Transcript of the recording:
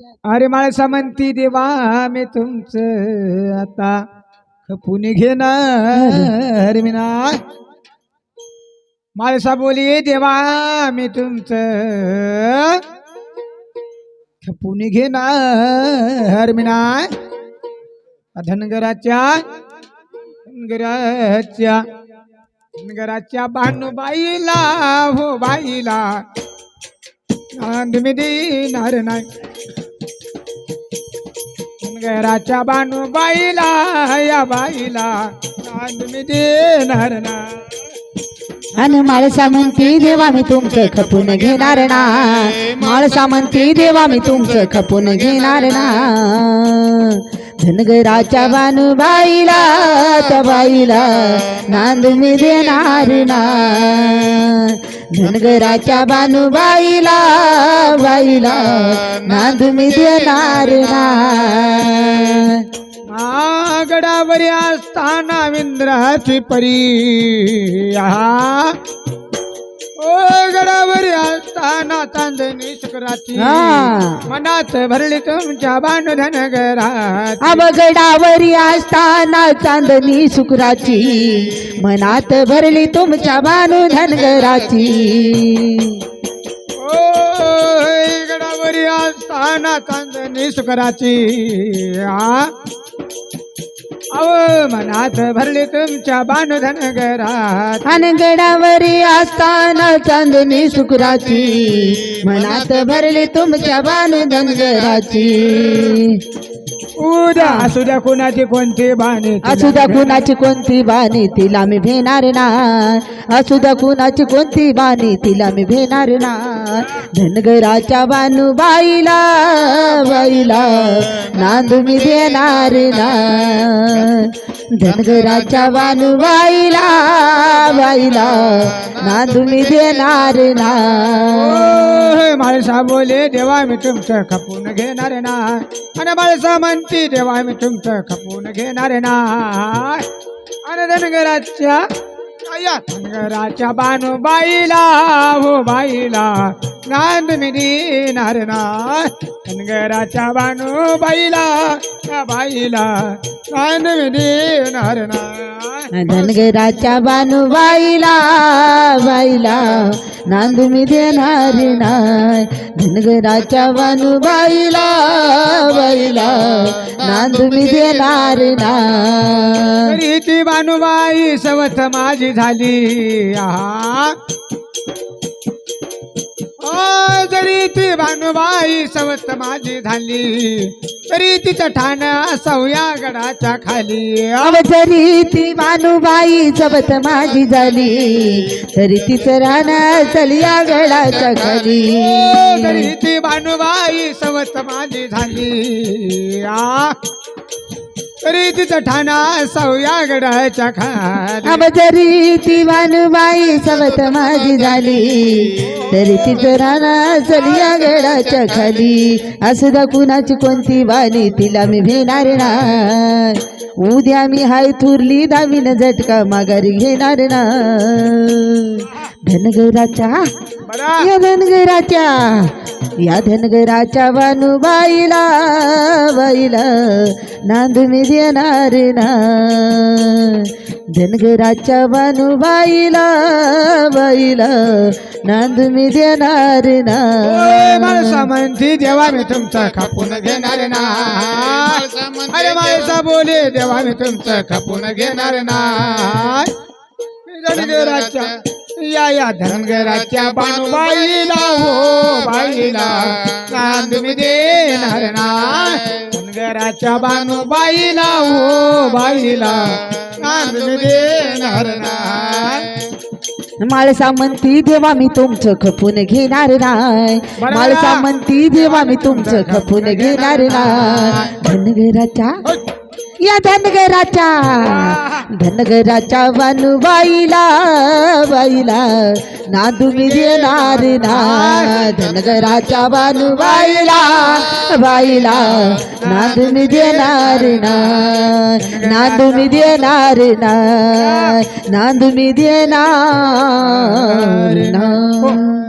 अरे माळसा म्हणती देवा मी तुमचं आता खपून घेणार. मीना. माळसा बोली देवा मी तुमचं खपून घेणार. मीना. धनगराच्या धनगराच्या धनगराच्या बाईला हो बाईला. नांद मी देणार नाही. धनगराच्या बाईला या बाईला नांद मी देणार ना. आणि माळसा म्हणती देवा मी तुमचं खपून घेणार ना. माळसा म्हणती देवा मी तुमचं खपून घेणार ना. धनगराच्या बाईला त्या बाईला नांद मी देणार ना. धनगराच्या बाईला बाईला नांद मी देणार ना गडावरी असताना विंद्राची परी आहा. ओ गडावरी असताना चांदणी शुक्राची हा. मनात भरली तुमच्या बांधन घरात. अवघडावरी असताना चांदणी शुक्राची मनात भरली तुमच्या बानू धनगराची ओ गडावरी असताना चांदणी शुक्राची आ? अव मनात भरली तुमच्या बांधन घरात आणि असताना चांदणी शुक्राची. मनात भरली तुमच्या बानुधनगराची उद्या असू द्या कुणाची कोणती बाणी असू द्या कुणाची कोणती बाणी तिला मी भेणार ना? असू द्या कुणाची कोणती बाणी तिला मी भेणार ना? धनगराच्या बानू बाईला बाईला नांद मी देणार ना? धनगराच्या बानू बाईला ना. तुम्ही मी देणार ना माळसा बोले देवा मी तुमचं खपून घेणार ना. आणि माळसा म्हणती देवा मी तुमचं खपून घेणार ना. आणि धनगराच्या धनगराच्या बानू बाईला हो बाईला नांद मी देणार ना धनगराच्या बानू बाईला त्या बाईला नांद मी देणार ना धनगराच्या बानू बाईला बाईला नांद मी देणार नाही धनगराच्या बानू बाईला बाईला नांद मी देणार नाही ती बानुबाई सवत माझी झाली. आहा. ती भानुबाई सवत माझी झाली. तरी तिचं ठाण सवया गडाच्या खाली. अव जरी ती मानूबाई जबत माझी झाली तरी तिचं राहणं चलिया गडाच्या खाली. तरी ती भानुबाई सवत माझी झाली. आ तरी तिचं ठाणा सवया गडाच्या खा जरी ती भानुबाई सवत माझी झाली तरी तिचं राणा चलिया गडाच्या खाली. असं कुणाची कोणती बाली तिला मी भेणार ना उद्या मी हाय थुरली दावीन झटका माघारी घेणार ना धनगराच्या या धनगराच्या या धनगराच्या बानूबाईला बाईला नांद मी देणार ना. धनगराच्या बानूबाईला बाईला नांद मी देणार ना. म्हणती देवा मी तुमचं खपून घेणार ना. अरे माणसा बोले देवा मी तुमचं खपून घेणार ना. धनगराच्या या या. धनगराच्या बाणूबाईला हो बाईला नांद मी देणार ना धनगराच्या बाणूबाईला हो बाईला नांद मी देणार ना माळसा म्हणती देवा मी तुमचं खपून घेणार नाही. माळसा म्हणती देवा मी तुमचं खपून घेणार नाही. धनगराच्या या धनगराच्या धनगराच्या बानूबाईला बाईला नादू मी देणार ना धनगराच्या बानूबाईला बाईला नादू मी देणार ना नादू मी देणार ना नादू मी देणार ना हो.